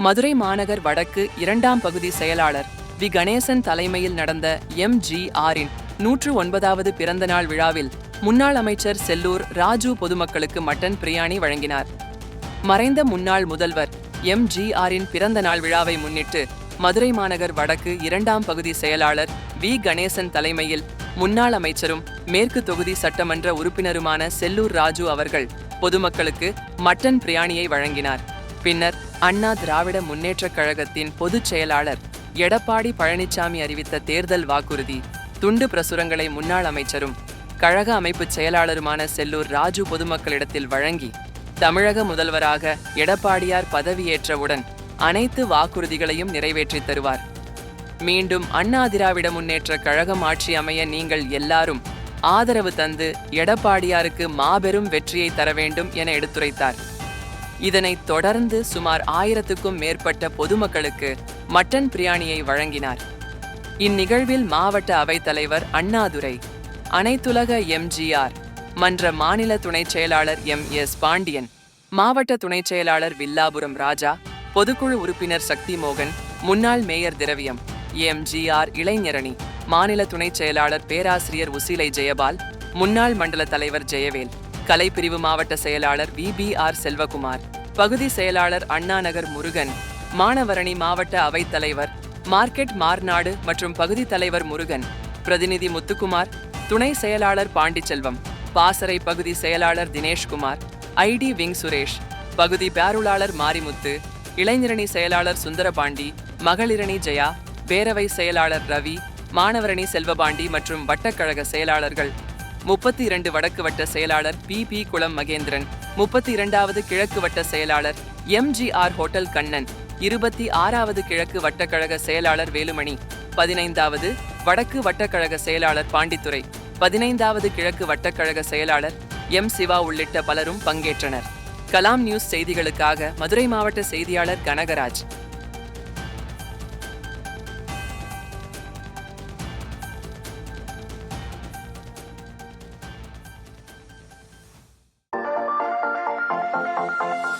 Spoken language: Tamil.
மதுரை மாநகர் வடக்கு இரண்டாம் பகுதி செயலாளர் வி. கணேசன் தலைமையில் நடந்த எம். ஜி. ஆரின் நூற்று ஒன்பதாவது பிறந்தநாள் விழாவில் முன்னாள் அமைச்சர் செல்லூர் ராஜு பொதுமக்களுக்கு மட்டன் பிரியாணி வழங்கினார். மறைந்த முன்னாள் முதல்வர் எம். ஜி. ஆரின் பிறந்த நாள் விழாவை முன்னிட்டு மதுரை மாநகர் வடக்கு இரண்டாம் பகுதி செயலாளர் வி. கணேசன் தலைமையில் முன்னாள் அமைச்சரும் மேற்கு தொகுதி சட்டமன்ற உறுப்பினருமான செல்லூர் ராஜு அவர்கள் பொதுமக்களுக்கு மட்டன் பிரியாணியை வழங்கினார். பின்னர் அண்ணா திராவிட முன்னேற்றக் கழகத்தின் பொதுச் செயலாளர் எடப்பாடி பழனிசாமி அறிவித்த தேர்தல் வாக்குறுதி துண்டு பிரசுரங்களை முன்னாள் அமைச்சரும் கழக அமைப்புச் செயலாளருமான செல்லூர் ராஜு பொதுமக்களிடத்தில் வழங்கி தமிழக முதல்வராக எடப்பாடியார் பதவியேற்றவுடன் அனைத்து வாக்குறுதிகளையும் நிறைவேற்றித் தருவார். மீண்டும் அண்ணா திராவிட முன்னேற்ற கழகம் ஆட்சி அமைய நீங்கள் எல்லாரும் ஆதரவு தந்து எடப்பாடியாருக்கு மாபெரும் வெற்றியை தர வேண்டும் என எடுத்துரைத்தார். இதனைத் தொடர்ந்து சுமார் ஆயிரத்துக்கும் மேற்பட்ட பொதுமக்களுக்கு மட்டன் பிரியாணியை வழங்கினார். இந்நிகழ்வில் மாவட்ட அவைத்தலைவர் அண்ணாதுரை அனைத்துலக எம்ஜிஆர் மன்ற மாநில துணைச் செயலாளர் எம் எஸ் பாண்டியன் மாவட்ட துணைச் செயலாளர் வில்லாபுரம் ராஜா பொதுக்குழு உறுப்பினர் சக்தி மோகன் முன்னாள் மேயர் திரவியம் எம்ஜிஆர் இளைஞரணி மாநில துணைச் செயலாளர் பேராசிரியர் உசிலை ஜெயபால் முன்னாள் மண்டல தலைவர் ஜெயவேல் கலைப்பிரிவு மாவட்ட செயலாளர் வி பி ஆர் செல்வகுமார் பகுதி செயலாளர் அண்ணாநகர் முருகன் மாணவரணி மாவட்ட அவைத்தலைவர் மார்க்கெட் மார்நாடு மற்றும் பகுதி தலைவர் முருகன் பிரதிநிதி முத்துக்குமார் துணை செயலாளர் பாண்டிச்செல்வம் பாசறை பகுதி செயலாளர் தினேஷ்குமார் ஐடி விங் சுரேஷ் பகுதி பேருளாளர் மாரிமுத்து இளைஞரணி செயலாளர் சுந்தரபாண்டி மகளிரணி ஜெயா பேரவை செயலாளர் ரவி மாணவரணி செல்வபாண்டி மற்றும் வட்டக்கழக செயலாளர்கள் முப்பத்தி இரண்டு வடக்கு வட்ட செயலாளர் பி. பி. குளம் மகேந்திரன் முப்பத்தி இரண்டாவது கிழக்கு வட்ட செயலாளர் எம்ஜிஆர் ஹோட்டல் கண்ணன் இருபத்தி ஆறாவது கிழக்கு வட்டக்கழக செயலாளர் வேலுமணி பதினைந்தாவது வடக்கு வட்டக்கழக செயலாளர் பாண்டித்துரை பதினைந்தாவது கிழக்கு வட்டக்கழக செயலாளர் எம். சிவா உள்ளிட்ட பலரும் பங்கேற்றனர். கலாம் நியூஸ் செய்திகளுக்காக மதுரை மாவட்ட செய்தியாளர் கனகராஜ். Bye.